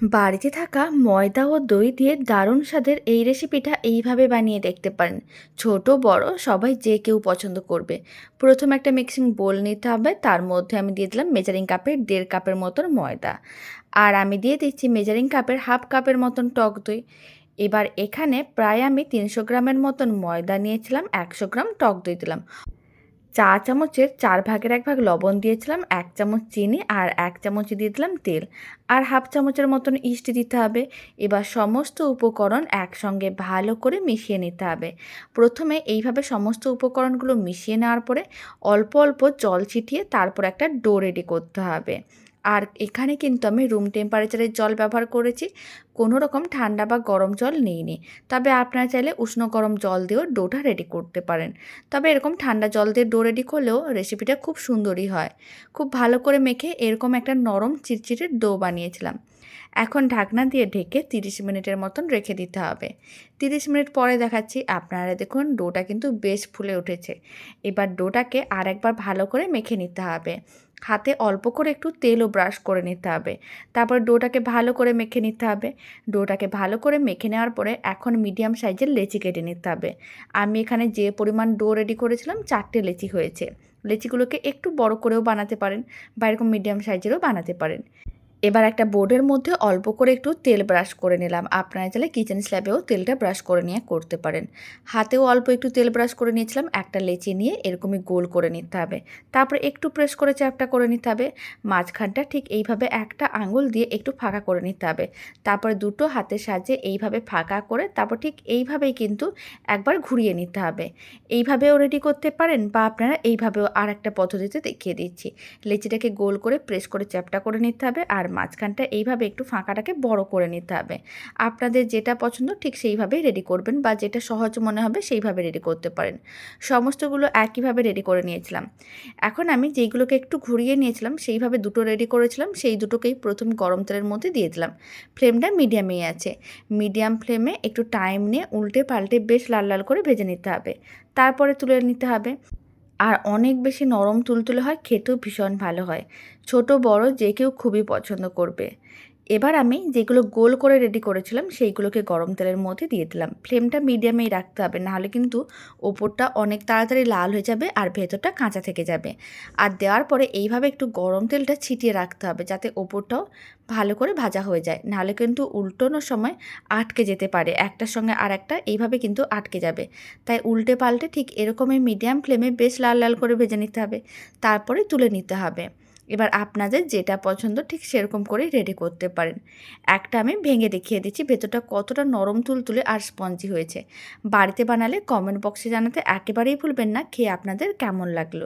বাড়িতে থাকা ময়দা ও দই দিয়ে দারুণ স্বাদের এই রেসিপিটা এইভাবে বানিয়ে দেখতে পারেন। ছোট, বড়, সবাই যে কেউ পছন্দ করবে। প্রথমে একটা মিক্সিং বোল নিতে হবে, তার মধ্যে আমি দিয়ে দিলাম মেজারিং কাপের দেড় কাপের মতন ময়দা। আর আমি দিয়ে দিচ্ছি মেজারিং কাপের হাফ কাপের মতন টক দই। এবার এখানে প্রায় আমি তিনশো গ্রামের মতন ময়দা নিয়েছিলাম, একশো গ্রাম টক দই দিলাম। চা চামচের চার ভাগের এক ভাগ লবণ দিয়েছিলাম, এক চামচ চিনি আর এক চামচ দিয়ে দিলাম তেল। আর হাফ চামচের মতন ইস্ট দিতে হবে। এবার সমস্ত উপকরণ একসঙ্গে ভালো করে মিশিয়ে নিতে হবে। প্রথমে এইভাবে সমস্ত উপকরণগুলো মিশিয়ে নেওয়ার পরে অল্প অল্প জল ছিটিয়ে তারপর একটা ডো রেডি করতে হবে। আর এখানে কিন্তু আমি রুম টেম্পারেচারের জল ব্যবহার করেছি। কোনো রকম ঠান্ডা বা গরম জল নিইনি। তবে আপনারা চাইলে উষ্ণ গরম জল দিয়েও ডোটা রেডি করতে পারেন। তবে এরকম ঠান্ডা জল দিয়ে ডো রেডি করলেও রেসিপিটা খুব সুন্দরই হয়। খুব ভালো করে মেখে এরকম একটা নরম চিরচিরের ডো বানিয়েছিলাম। এখন ঢাকনা দিয়ে ঢেকে তিরিশ মিনিটের মতন রেখে দিতে হবে। তিরিশ মিনিট পরে দেখাচ্ছি, আপনারা দেখুন ডোটা কিন্তু বেশ ফুলে উঠেছে। এবার ডোটাকে আরেকবার ভালো করে মেখে নিতে হবে। হাতে অল্প করে একটু তেলও ব্রাশ করে নিতে হবে। তারপর ডোটাকে ভালো করে মেখে নিতে হবে। ডোটাকে ভালো করে মেখে নেওয়ার পরে এখন মিডিয়াম সাইজের লেচি কেটে নিতে হবে। আমি এখানে যে পরিমাণ ডো রেডি করেছিলাম, চারটে লেচি হয়েছে। লেচিগুলোকে একটু বড় করেও বানাতে পারেন বা এরকম মিডিয়াম সাইজেরও বানাতে পারেন। এবার একটা বোর্ডের মধ্যে অল্প করে একটু তেল ব্রাশ করে নিলাম। আপনারা চাইলে কিচেন স্ল্যাবেও তেলটা ব্রাশ করে নিয়ে করতে পারেন। হাতেও অল্প একটু তেল ব্রাশ করে নিয়েছিলাম, একটা লেচি নিয়ে এরকমই গোল করে নিতে হবে। তারপরে একটু প্রেস করে চ্যাপটা করে নিতে হবে। মাঝখানটা ঠিক এইভাবে একটা আঙুল দিয়ে একটু ফাঁকা করে নিতে হবে। তারপরে দুটো হাতের সাহায্যে এইভাবে ফাঁকা করে তারপর ঠিক এইভাবেই কিন্তু একবার ঘুরিয়ে নিতে হবে। এইভাবেও রেডি করতে পারেন বা আপনারা এইভাবেও আর একটা পদ্ধতিতে দেখিয়ে দিচ্ছি। লেচিটাকে গোল করে প্রেস করে চ্যাপটা করে নিতে হবে আর মাঝখানটা এইভাবে একটু ফাঁকাটাকে বড় করে নিতে হবে। আপনাদের যেটা পছন্দ ঠিক সেইভাবেই রেডি করবেন বা যেটা সহজ মনে হবে সেইভাবে রেডি করতে পারেন। সমস্তগুলো একইভাবে রেডি করে নিয়েছিলাম। এখন আমি যেইগুলোকে একটু ঘুরিয়ে নিয়েছিলাম সেইভাবে দুটো রেডি করেছিলাম, সেই দুটোকেই প্রথম গরম তেলের মধ্যে দিয়ে দিলাম। ফ্লেমটা মিডিয়ামেই আছে। মিডিয়াম ফ্লেমে একটু টাইম নিয়ে উল্টে পাল্টে বেশ লাল লাল করে ভেজে নিতে হবে। তারপরে তুলে নিতে হবে। আর অনেক বেশি নরম তুলতুলে হয়, খেতেও ভীষণ ভালো হয়। ছোট, বড় যে কেউ খুবই পছন্দ করবে। এবার আমি যেগুলো গোল করে রেডি করেছিলাম, সেইগুলোকে গরম তেলের মধ্যে দিয়ে দিলাম। ফ্লেমটা মিডিয়ামেই রাখতে হবে নাহলে কিন্তু ওপরটা অনেক তাড়াতাড়ি লাল হয়ে যাবে আর ভেতরটা কাঁচা থেকে যাবে। আর দেওয়ার পরে এইভাবে একটু গরম তেলটা ছিটিয়ে রাখতে হবে, যাতে ওপরটাও ভালো করে ভাজা হয়ে যায়। নাহলে কিন্তু উল্টোনোর সময় আটকে যেতে পারে, একটার সঙ্গে আর একটা এইভাবে কিন্তু আটকে যাবে। তাই উল্টে পাল্টে ঠিক এরকমই মিডিয়াম ফ্লেমে বেশ লাল লাল করে ভেজে নিতে হবে। তারপরে তুলে নিতে হবে। এবার আপনাদের যেটা পছন্দ ঠিক সেরকম করে রেডি করতে পারেন। একটা আমি ভেঙে দেখিয়ে দিচ্ছি, ভেতরটা কতটা নরম তুলতুলে আর স্পঞ্জি হয়েছে। বাড়িতে বানালে কমেন্ট বক্সে জানাতে একেবারেই ভুলবেন না, খেয়ে আপনাদের কেমন লাগল?